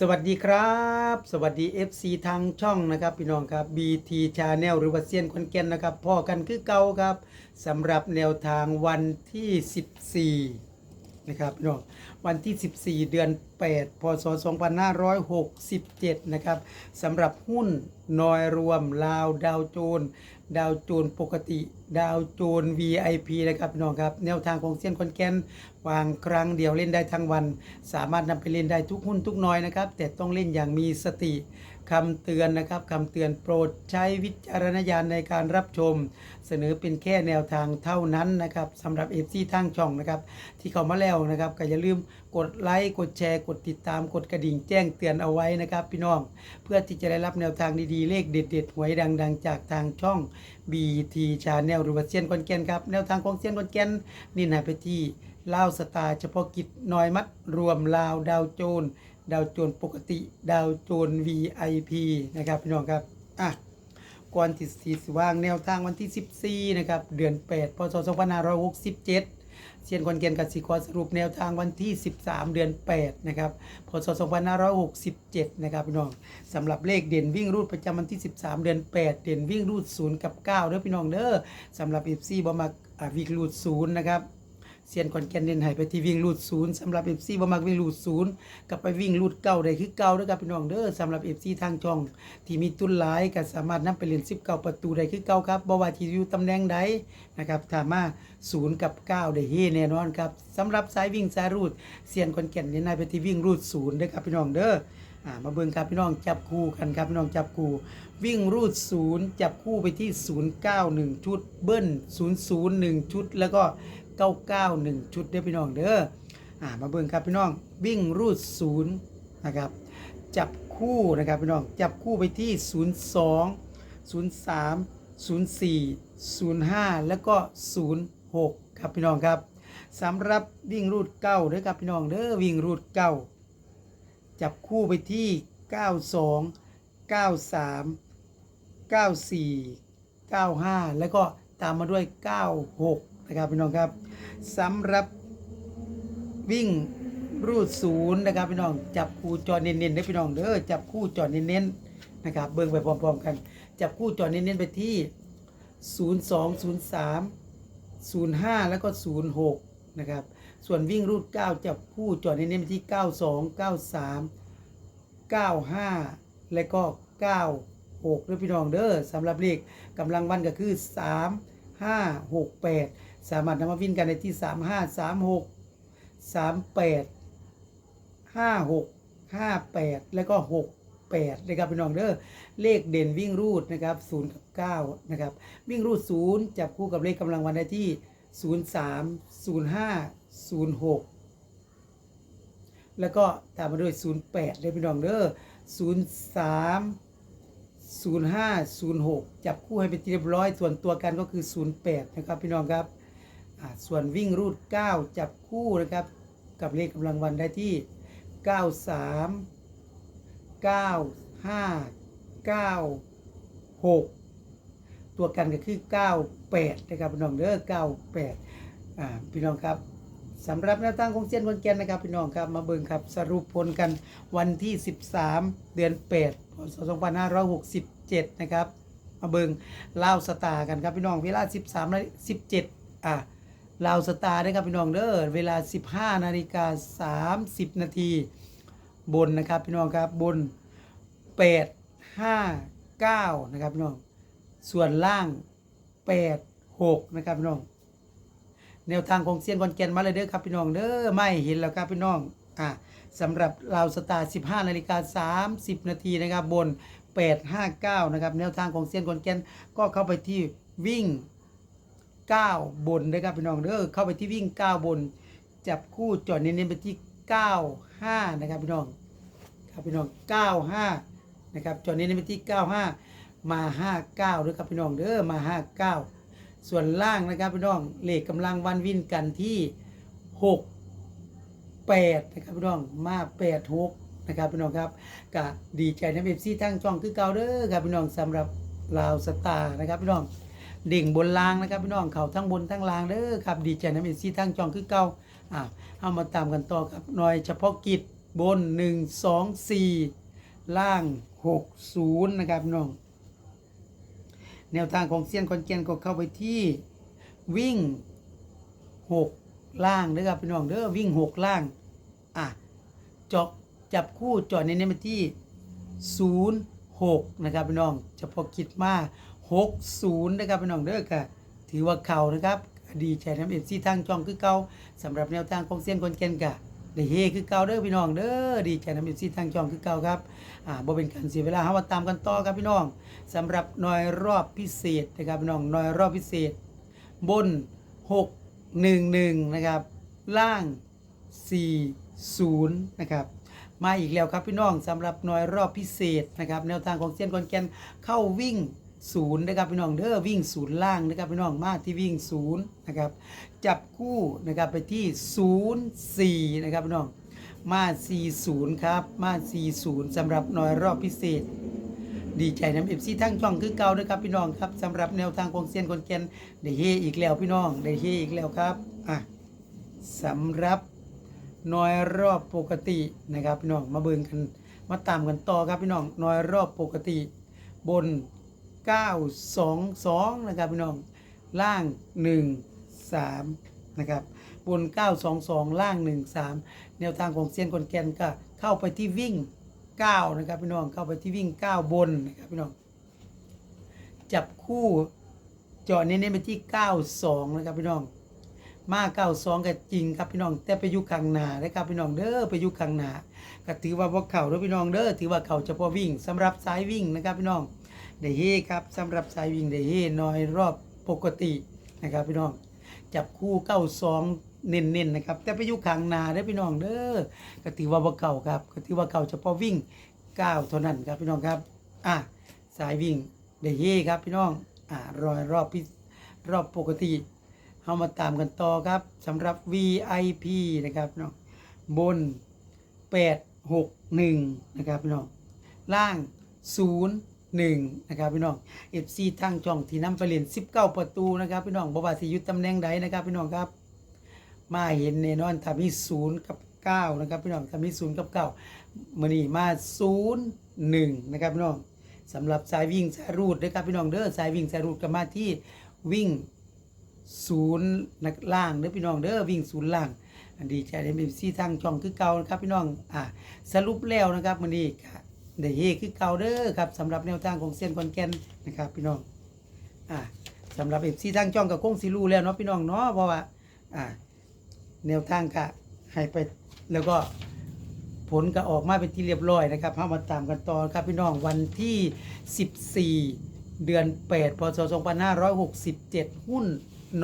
สวัสดีครับ สวัสดี FC ทางช่องนะครับ พี่น้องครับ BT Channel หรือว่าเซียนคนแกนนะครับพ่อกันคือเก่าครับสำหรับแนวทางวันที่ 14นะครับพี่น้องวันที่ 14 เดือน 8 พศ 2567 นะครับสำหรับหุ้นนอยรวมลาวดาวโจน ดาวโจนปกติ ดาวโจน VIP นะครับพี่น้องครับ แนวทางของเซียนคอนแกนวางครั้งเดียวเล่นได้ทั้งวัน สามารถนำไปเล่นได้ทุกหุ้นทุกน้อยนะครับ แต่ต้องเล่นอย่างมีสติคำเตือนนะครับคำเตือนโปรดใช้วิจารณญาณในการรับชม เสนอเป็นแค่แนวทางเท่านั้นนะครับสำหรับ FC ทางช่องนะครับ ที่เข้ามาแล้วนะครับ ก็อย่าลืมกดไลค์กดแชร์ กดติดตามกดกระดิ่งแจ้งเตือนเอาไว้นะครับ พี่น้อง เพื่อที่จะได้รับแนวทางดีๆ เลขเด็ดๆหวยดัง ๆ จากทางช่อง BT Channel หรือว่าเซียนคอนแกนครับ แนวทางของเซียนคอนแกนนี่นะไปที่ลาวสตาร์เฉพาะกิจน้อยมัดรวมลาวดาวโจน ดาวโจนปกติ ดาวโจน VIP นะครับพี่น้องครับอะก่อนที่สีสว่างแนวทางวันที่ 14 นะครับ เดือน 8 พศ 2567 เซียนคอนเกนกับสีขอสรุปแนวทางวันที่ 13 เดือน 8 นะครับพศ2567 นะครับพี่น้องสำหรับเลขเด่นวิ่งรูดประจำวันที่ 13 เดือน 8 เด่นวิ่งรูด 0 กับ 9เด้อพี่น้องเด้อสำหรับ FC บ่มักอ่าวิกรูด0นะครับ เซียนคอนแกนเน้นให้ไปที่วิ่งรูดศูนย์สำหรับเอฟซีบ่มักวิ่งรูดศูนย์กลับไปวิ่งรูดเก้าได้คือเก้าด้อครับพี่น้องเด้อสำหรับเอฟซีทางช่อง ที่มีตุนหลายก็สามารถนำไปเล่น19ประตูได้คือเก้าครับบ่ว่าที่อยู่ตำแหน่งใดนะครับถ้ามาศูนย์กับเก้าได้เฮแน่นอนครับสำหรับสายวิ่งสายรูดเซียนคอนแกนเน้นให้ไปที่วิ่งรูดศูนย์ด้อครับพี่น้องเด้ออ่ามาเบิ่งครับพี่น้องจับคู่กันครับพี่น้องจับคู่ วิ่งรูดศูนย์จับคู่ไปที่ 091 ชุดเบิ้ล001 ชุด แล้วก็ 991 ชุดเด้อพี่น้องเด้ออ่ามาเบิ่งครับพี่น้องวิ่งรูดศูนย์นะครับจับคู่นะครับพี่น้องจับคู่ไปที่ 02 03 04 05 แล้วก็ 06 ครับพี่น้องครับสำหรับวิ่งรูดเก้าเด้อครับพี่น้องเด้อวิ่งรูดเก้าจับคู่ไปที่ 92 93 94 95 แล้วก็ตามมาด้วย 96 นะครับพี่น้องครับสำหรับวิ่งรูดศูนย์นะครับพี่น้องจับคู่จอเน้นๆเด้อพี่น้องเด้อจับคู่จอเน้นๆนะครับเบิ่งไปพร้อมๆกัน จับคู่จอเน้นๆไปที่ 02 03 05 แล้วก็ 06นะครับส่วนวิ่งรูด 9 จับคู่จอดเน้นๆไปที่ 92 93 95 และก็ 96ด้วยพี่น้องเด้อสำหรับเลขกำลังวันก็คือ 3 5 6 8 สามารถนำมาวิ่งกันในที่35 36 38 56 58แล้วก็68นะครับพี่น้องเด้อเลขเด่นวิ่งรูดนะครับ0กับ9นะครับวิ่งรูด0จับคู่กับเลขกำลังวันได้ที่03 05 06แล้วก็ตามมาด้วย 08ได้พี่น้องเด้อ03 05 06 จับคู่ให้เป็นที่เรียบร้อย ส่วนตัวกันก็คือ 08 นะครับพี่น้องครับ ส่วนวิ่งรูด 9 จับคู่นะครับ กับเลขกำลังวันได้ที่ 93 95 96 ตัวกันก็คือ 98 นะครับพี่น้องเด้อ98อ่าพี่น้องครับสำหรับแนวตั้งของเซียนคนแกนนะครับพี่น้องครับมาเบิ่งครับสรุปผลกันวันที่ 13 เดือน 8พศ2567 นะครับ มาเบิ่งเล่าสตาร์กันครับพี่น้องเวลา 13นาฬิ17 อะ ลาวสตาร์นะครับพี่น้องเด้อเวลา 15นาฬิกา30 นาทีบนนะครับพี่น้องครับบน 8 5 9 นะครับพี่น้องส่วนล่าง 8 6 นะครับพี่น้อง แนวทางของเซียนคอนแกนมาเลยเด้อครับพี่น้องเด้อไม่เห็นแล้วครับพี่น้องอะสำหรับลาวสตาร์15นาฬิกา30 นาทีนะครับบน 859 นะครับแนวทางของเซียนคอนแกนก็เข้าไปที่วิ่ง 9 บนนะครับพี่น้องเด้อเข้าไปที่วิ่ง 9 บน จับคู่จอดเน้นๆไปที่ 95 นะครับพี่น้องครับพี่น้อง 95 นะครับจอดเน้นๆไปที่ 95 มา 59ด้วยครับพี่น้องเด้อมา 59 ส่วนล่างนะครับพี่น้องเลขกำลังวันวินกันที่ 6 8นะครับพี่น้องมา8 6นะครับพี่น้องครับก็ดีใจนะเอฟซีทั้งช่องคือเก่าเด้อครับพี่น้องสำหรับลาวสตาร์นะครับพี่น้อง ดิ่งบนล่างนะครับพี่น้องเขาทั้งบนทั้งล่างเด้อครับดีใจนะเอฟซีทั้งช่องคือเก่าอ่าเอามาตามกันต่อครับหน่อยเฉพาะกิจบน 1 2 4 ล่าง 6 0 นะครับพี่น้อง แนวทางของเซียนคอนเกนก็เข้าไปที่วิ่ง 6 ล่างเด้อครับพี่น้องเด้อวิ่ง 6 ล่างอะจาะจับคู่จาะในนี้มาที่ 0 6 นะครับพี่น้องเฉพาะคิดมา 60นะครับพี่น้องเด้อค่ะถือว่าเข่านะครับดีใจน้ำเอฟซีทางจองคือเก่าสำหรับแนวทางของเซียนคนเกนกะได้เฮคือเก่าเด้อพี่น้องเด้อดีใจน้ำเอฟซีทางจองคือเก่าครับอ่าบ่เป็นการเสียเวลาเฮามาตามกันต่อครับพี่น้องสำหรับหน่อยรอบพิเศษนะครับพี่น้องหน่อยรอบพิเศษ บน 6 1 1นะครับล่าง 4 0นะครับมาอีกแล้วครับพี่น้องสำหรับหน่วยรอบพิเศษนะครับแนวทางของเซียนกอนแกนเข้าวิ่ง ศูนย์นะครับพี่น้องเด้อวิ่งศูนย์ล่างนะครับพี่น้องมาที่วิ่งศูนย์นะครับจับคู่นะครับไปที่ศูนย์สี่นะครับพี่น้องมาสี่ศูนย์ครับมาสี่ศูนย์สำหรับหน่วยรอบพิเศษ ดีใจน้ำเอฟซีทั้งช่องคือเก่าด้วยครับพี่น้องครับสำหรับแนวทางของเซียนคนแกนได้เฮอีกแล้วพี่น้องได้เฮอีกแล้วครับอะสำหรับน้อยรอบปกตินะครับพี่น้องมาเบิ่งกันมาตามกันต่อครับพี่น้องน้อยรอบปกติบน 922นะครับพี่น้องล่าง 13นะครับบน 922 ล่าง 13 แนวทางของเซียนคนแกนก็เข้าไปที่วิ่ง 9 นะครับพี่น้องเข้าไปที่วิ่ง 9 บนนะครับพี่น้องจับคู่จาะเน้นๆไปที่ 92 นะครับพี่น้อง มาเก้าสองก็จริงครับพี่น้อง แต่ไปยู่ข้างหน้านะครับพี่น้องเด้อไปยู่ข้างหนาก็ถือว่าบ่เข่าเด้อพี่น้องเด้อถือว่าเข่าเฉพาะวิ่งสำหรับสายวิ่งนะครับพี่น้อง ได้เฮครับสำหรับสายวิ่งได้เฮน้อยรอบปกตินะครับพี่น้องจับคู่เก้าสองเน้นๆนนะครับ แต่ไปอยู่ข้างหนาเด้พี่น้องเด้อก็ถือว่าบ่เข่าครับก็ถือว่าเข่าเฉพาะวิ่งเก้าเท่านั้นครับพี่น้องครับอะสายวิ่งได้เฮครับพี่น้องอ่ารอยรอบพิรอบปกติเข้ามาตามกันต่อครับสำหรับ VIP นะครับน้องบน 861 นะครับพี่น้องล่าง 01นะครับพี่น้อง FC ทั้งช่องที่นำไปเล่น19 ประตูนะครับพี่น้องบว่าสิอยุดตำแหน่งใดนะครับพี่น้องครับ มาเห็นแน่นอนถ้ามี0กับ9นะครับพี่น้องถ้ามี0กับ9มื้อนี้มา0 1นะครับพี่น้องสำหรับสายวิ่งสายรูดนะครับพี่น้องเด้อสายวิ่งสายรูดก็มาที่วิ่งศูนย์นักล่างเด้อพี่น้องเด้อวิ่งศูนย์ล่างอันดีใจได้เป็นซี่ทางช่องคือเก่านะครับพี่น้องอ่าสรุปแล้วนะครับมื้อนี้ก็ ได้เฮคือเก่าเด้อครับสำหรับแนวทางของเซียนคอนแกนนะครับ พี่น้องอ่าสำหรับเอฟซีทางช่องก็คงสิรูแล้วเนาะพี่น้องเนาะเพราะว่าอ่าแนวทางก็ให้ไปแล้วก็ผลก็ออกมาเป็นที่เรียบร้อยนะครับเฮามาตามกันต่อครับพี่น้องวันที่ 14 เดือน 8 พศ 2567 หุ้น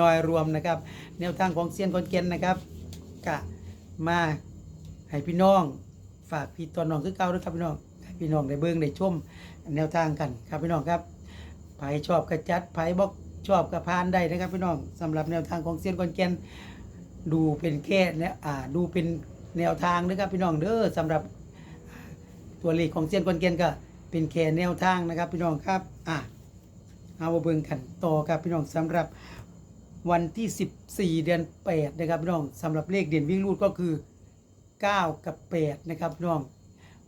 นอยรวมนะครับ แนวทางของเซียนคอนเกนนะครับกะมาให้พี่น้อง ฝากพี่ตอนน้องคือเก่าด้วยครับพี่น้อง พี่น้องได้เบิ่งได้ชมแนวทางกันครับพี่น้องครับไผชอบกระจัดไผบอกชอบกระพานได้นะครับพี่น้องสำหรับแนวทางของเซียนคอนเกนดูเป็นแค่เนี่ยอ่าดูเป็นแนวทางนะครับพี่น้องเด้อสำหรับตัวเลขของเซียนคอนเกนก็เป็นแค่แนวทางนะครับพี่น้องครับอะเอาเบิ่งกันต่อครับพี่น้องสำหรับวันที่ 14 เดือน8นะครับพี่น้องสำหรับเลขเด่นวิ่งรูดก็คือ 9 กับ 8 นะครับพี่น้อง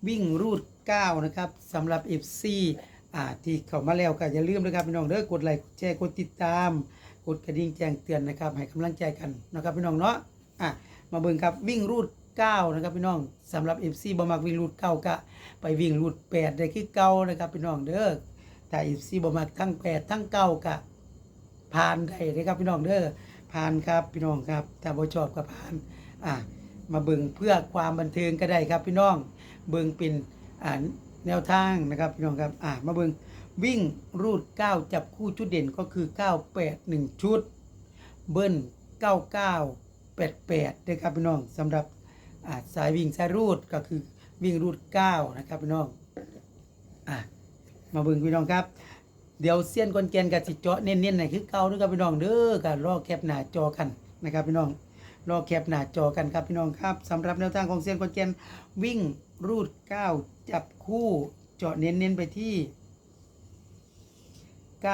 วิ่งรูด 9 นะครับสำหรับ FC อ่าที่เข้ามาแล้วก็อย่าลืมนะครับพี่น้องเด้อกดไลค์แชร์กดติดตาม กดกระดิ่งแจ้งเตือนนะครับ ให้กำลังใจกันนะครับพี่น้องเนาะอะมาเบิ่งครับวิ่งรูด 9 นะครับพี่น้องสำหรับ FC บ่มักวิ่งรูด 9ก็ไปวิ่งรูด 8 ได้คือเก่านะครับพี่น้องเด้อแต่ FC บ่มักทั้ง 8 ทั้ง9ก็ผ่านได้นะครับพี่น้องเด้อผ่านครับพี่น้องครับถ้าบ่ชอบก็ผ่านอะมาเบิ่งเพื่อความบันเทิงก็ได้ครับพี่น้อง เบิงเป็นอ่าแนวทางนะครับพี่น้องครับอะมาเบิงวิ่งรูด 9 จับคู่ชุดเด่นก็คือ 9 8 1 ชุด เบิ้ล99 88ด้วยครับพี่น้องสำหรับอ่าสายวิ่งสายรูดก็คือวิ่งรูด 9 นะครับพี่น้องอะมาเบิ่งพี่น้องครับเดี๋ยวเซียนกอนแกนกับสิเจาะเน้นๆหน่อยคือเก่าด้วยครับพี่น้องเด้อกันรอแคปหน้าจอกันนะครับพี่น้อง รอแคปหน้าจอกันครับพี่น้องครับสำหรับแนวทางของเซียนกอนแกนวิ่งรูด9จับคู่เจาะเน้นๆไปที่91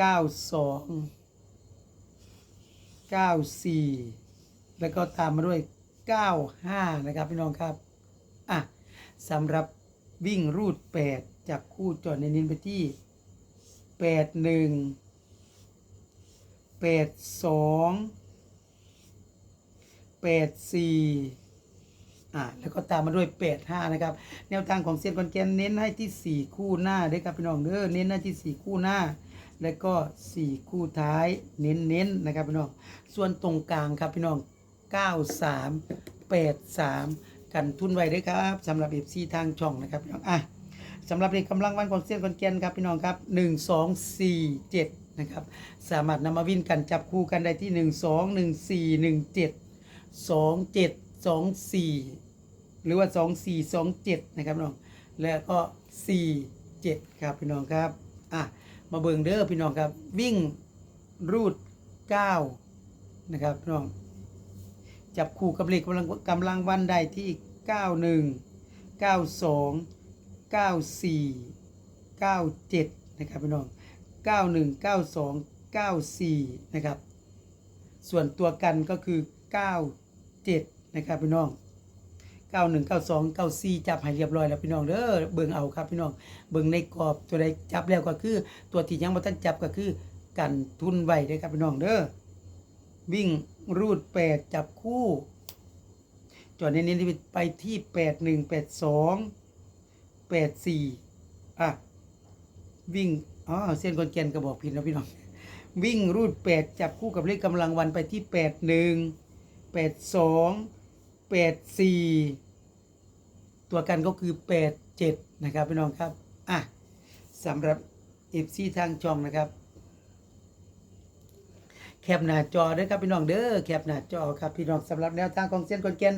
92 94แล้วก็ตามมาด้วย95นะครับพี่น้องครับอะสำหรับวิ่งรูด8จับคู่จอดในนินไปที่ 81 82 84อ่าแล้วก็ตามมาด้วย85นะครับ แนวทางของเซียนคอนแกนเน้นให้ที่4คู่หน้าเด้ครับพี่น้องเด้อเน้นให้ที่4คู่หน้า แล้วก็4คู่ท้ายเน้นๆนนะครับพี่น้องส่วนตรงกลางครับพี่น้อง93 83กันทุนไว้ด้วยครับสำหรับ FC ทางช่องนะครับพี่น้องอะสำหรับเลขกำลังวันของเซียนคอนแกนครับพี่น้องครับ1 2 4 7 นะครับ สามารถนำมาวิ่งกันจับคู่กันได้ที่ 1 2 1 4 1 7 2 7 2 4 หรือว่า 2 4 2 7 นะครับน้อง แล้วก็ 4 7 ครับพี่น้องครับ อะ มาเบิ่งเด้อพี่น้องครับ วิ่งรูด 9 นะครับพี่น้อง จับคู่กับเลขกำลังกำลังวันได้ที่ 91 92 94 97 นะครับพี่น้อง 91 92 94 นะครับ ส่วนตัวกันก็คือ 97 นะครับพี่น้อง 91 92 94 จับให้เรียบร้อยแล้วพี่น้องเด้อเบิ่งเอาครับพี่น้อง เบิ่งในกรอบตัวใดจับแล้วก็คือ ตัวที่ยังบ่ทันจับก็คือกันทุนไว้เด้อครับพี่น้องเด้อวิ่งรูด 8 จับคู่จอดเน้นๆไปที่ 81 82 84อะวิ่ง อ๋อเส้นคนแกนก็บอกผิดนะพี่น้อง วิ่งรูด8จับคู่กับเลขกำลังวันไปที่81 82 84ตัวกันก็คือ87นะครับพี่น้องครับอะสำหรับ FC ทางจองนะครับ แคปหน้าจอเด้อครับพี่น้องเด้อแคปหน้าจอครับพี่น้องสำหรับแนวทางของเส้นคอนแกน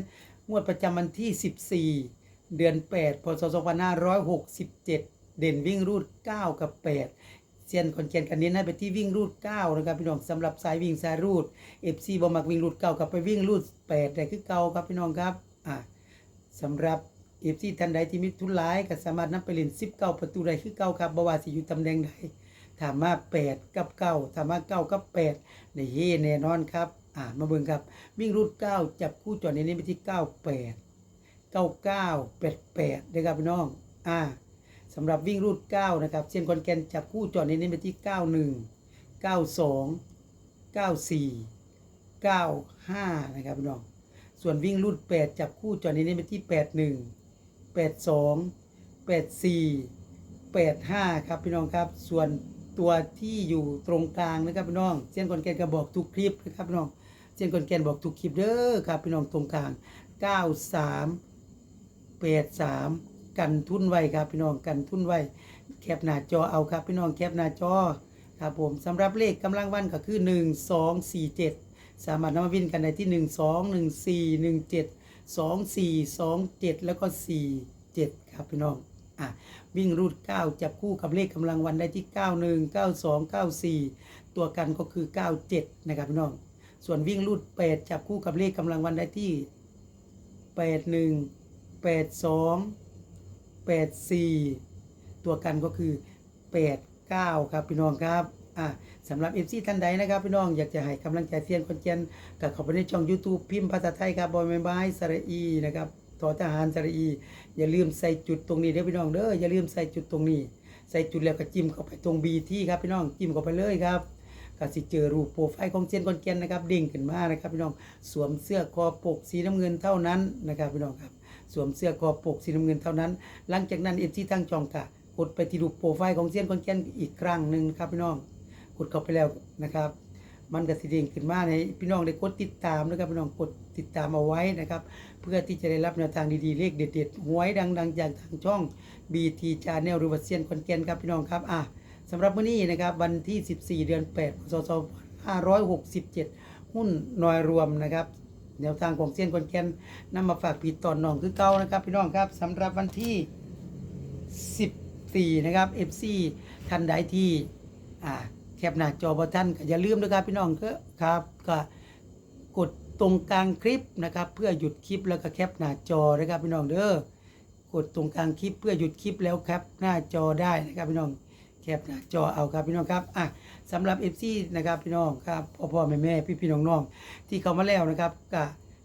งวดประจำวันที่ 14 เดือน 8 พศ 2567 เด่นวิ่งรูด 9 กับ 8เซียนคอนแกนกันเน้นให้ไปที่วิ่งรูด 9 นะครับพี่น้องสำหรับสายวิ่งสายรูด FC บ่มักวิ่งรูด 9 กับไปวิ่งรูด8ได้คือเก่าครับพี่น้องครับอะสำหรับ FC ท่านใดที่มีทุนหลายก็สามารถนำไปเล่น19ประตูได้คือเก่าครับบ่ว่าสิอยู่ตำแหน่งใดถามว่า8กับ9ถามว่า9กับ8ในเฮแน่นอนครับ อ่ามาเบิ่งครับ วิ่งรูด9จับคู่จอดในนี้ไปที่98 99 88นะครับพี่น้อง อ่า สำหรับวิ่งรูด9นะครับเส้นคอนแกนจับคู่จอดในนี้ไปที่ 91 92 94 95 นะครับพี่น้อง ส่วนวิ่งรูด 8 จับคู่จอดในนี้ไปที่ 81 82 84 85 ครับพี่น้องครับ ส่วนตัวที่อยู่ตรงกลางนะครับพี่น้องเส้นคอนแกนก็บอกทุกคลิปนะครับพี่น้องเส้นคอนแกนบอกทุกคลิปเด้อครับพี่น้องตรงกลาง 93 83 กันทุนไว้ครับพี่น้องกันทุนไว้แคปหน้าจอเอาครับพี่น้องแคปหน้าจอครับผมสำหรับเลขกำลังวันก็คือ 1 2 4 7 สามารถนำมาวินกันได้ที่ 1 2 1 4 1 7 2 4 2 7 แล้วก็ 4 7 ครับพี่น้องอะวิ่งรูด 9 จับคู่กับเลขกำลังวันได้ที่ 91 92 94 ตัวกันก็คือ 97 นะครับพี่น้อง ส่วนวิ่งรูด 8 จับคู่กับเลขกำลังวันได้ที่ 81 82 84 ตัวกันก็คือ 89 ครับพี่น้องครับอะสำหรับ FC ท่านใดนะครับพี่น้องอยากจะให้กำลังใจเซียนคนเจนก็เข้าไปในช่อง YouTube พิมพ์ภาษาไทยครับบอยไม้ไม้สระอีนะครับทอทหารสระอี อย่าลืมใส่จุดตรงนี้เด้อพี่น้องเด้ออย่าลืมใส่จุดตรงนี้ ใส่จุดแล้วก็จิ้มเข้าไปตรง BT ครับพี่น้องจิ้มเข้าไปเลยครับก็สิเจอรูปโปรไฟล์ของเซียนคนเจนนะครับเด้งขึ้นมานะครับพี่น้องสวมเสื้อคอปกสีน้ำเงินเท่านั้นนะครับพี่น้องครับ สวมเสื้อคอปกสีน้ำเงินเท่านั้น หลังจากนั้น FC ทั้งจองกะกดไปที่รูปโปรไฟล์ของเซียนคอนเจนอีกครั้งหนึ่งครับพี่น้อง กดเข้าไปแล้วนะครับ มันก็สิเด้งขึ้นมาในพี่น้องได้กดติดตามนะครับพี่น้องกดติดตามเอาไว้นะครับ เพื่อที่จะได้รับแนวทางดีๆเลขเด็ดๆหวยดังๆจากทางช่อง BT Channel หรือว่าเซียนคอนแกนครับพี่น้องครับอะสำหรับมื้อนี้นะครับวันที่ 14 เดือน8พศ2567 หุ้นนอยรวมนะครับ แนวทางของเซียนคนแกนนำมาฝากปีตอนน้องคือเก่านะครับ พี่น้องครับสำหรับวันที่ 14 นะครับ FC ท่านใดที่อ่าแคปหน้าจอบท่านอย่าลืมนะครับพี่น้องก็ครับก็กดตรงกลางคลิปนะครับ เพื่อหยุดคลิปแล้วก็แคปหน้าจอนะครับพี่น้องเด้อกดตรงกลางคลิปเพื่อหยุดคลิปแล้วแคปหน้าจอได้นะครับพี่น้อง แคปหน้าจอเอาครับพี่น้องครับอะสำหรับ FC นะครับพี่น้องครับพ่อพ่อแม่แม่พี่พี่น้องน้องที่เข้ามาแล้วนะครับก็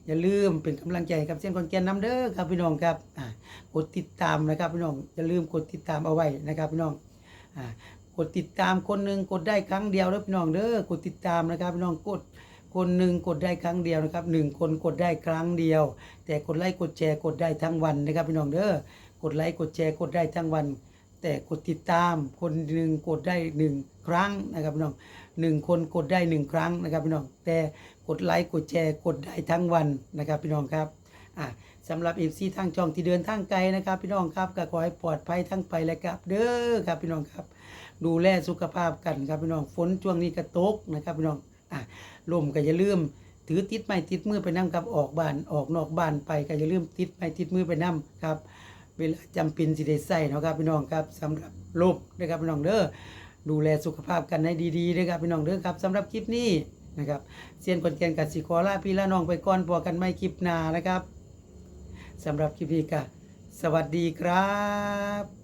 อย่าลืมเป็นกำลังใจให้กับเส้นคอนแกนน้ำเด้อครับพี่น้องครับอ่ากดติดตามนะครับพี่น้องอย่าลืมกดติดตามเอาไว้นะครับพี่น้องอ่ากดติดตามคนหนึ่งกดได้ครั้งเดียวเด้อพี่น้องเด้อกดติดตามนะครับพี่น้องกดคนหนึ่งกดได้ครั้งเดียวนะครับหนึ่งคนกดได้ครั้งเดียว แต่กดไลค์กดแชร์กดได้ทั้งวันนะครับพี่น้องเด้อกดไลค์กดแชร์กดได้ทั้งวัน แต่กดติดตามคนหนึ่งกดได้หนึ่งครั้งนะครับพี่น้องหนึ่งคนกดได้หนึ่งครั้งนะครับพี่น้องแต่กดไลค์กดแชร์กดได้ทั้งวันนะครับพี่น้องครับอะสำหรับเอฟซีทางช่องที่เดินทางไกลนะครับ พี่น้องครับก็ขอให้ปลอดภัยทั้งไปและกลับเด้อครับพี่น้องครับ ดูแลสุขภาพกันครับพี่น้องฝนช่วงนี้ก็ตกนะครับพี่น้องอะลมก็อย่าลืมถือติดไม้ติดมือไปนํครับออกบ้านออกนอกบ้านไปก็อย่าลืมติดไม้ติดมือไปนํครับ เวลาจำเป็นสิได้ใส่นะครับพี่น้องครับสำหรับลมนะครับพี่น้องเด้อดูแลสุขภาพกันให้ดีๆนะครับพี่น้องเด้อครับสำหรับคลิปนี้นะครับเซียนคนแกนกับสิคอลาพี่ละน้องไปก่อนพอกันไม่คลิปหน้านะครับสำหรับคลิปนี้ก็สวัสดีครับ